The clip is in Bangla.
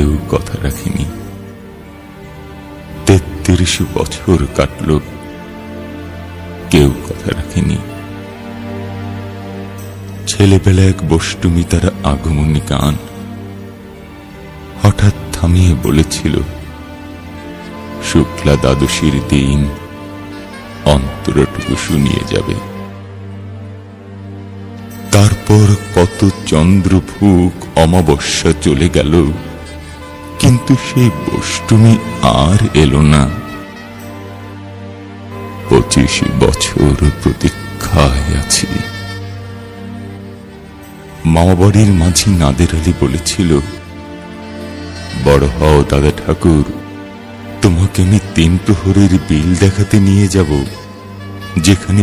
কেউ কথা রাখেনি। তেত্রিশ বছর কাটল। কেউ কথা রাখেনি। ছেলেবেলা এক বষ্টমী তার আগমনী গান। হঠাৎ থামিয়ে বলেছিল, শুক্লা দ্বাদশীর দিন অন্তরটুকু শুনিয়ে যাবে। তারপর কত চন্দ্রভুক অমাবস্যা চলে গেল। কিন্তু সেই বষ্টমী আর এলো না। পঁচিশ বছর প্রতীক্ষায় আছি। মামাবাড়ির মাঝি নাদের আলী বলেছিল, বড় হও দাদা ঠাকুর, তোমাকে আমি তিন প্রহরের বিল দেখাতে নিয়ে যাব, যেখানে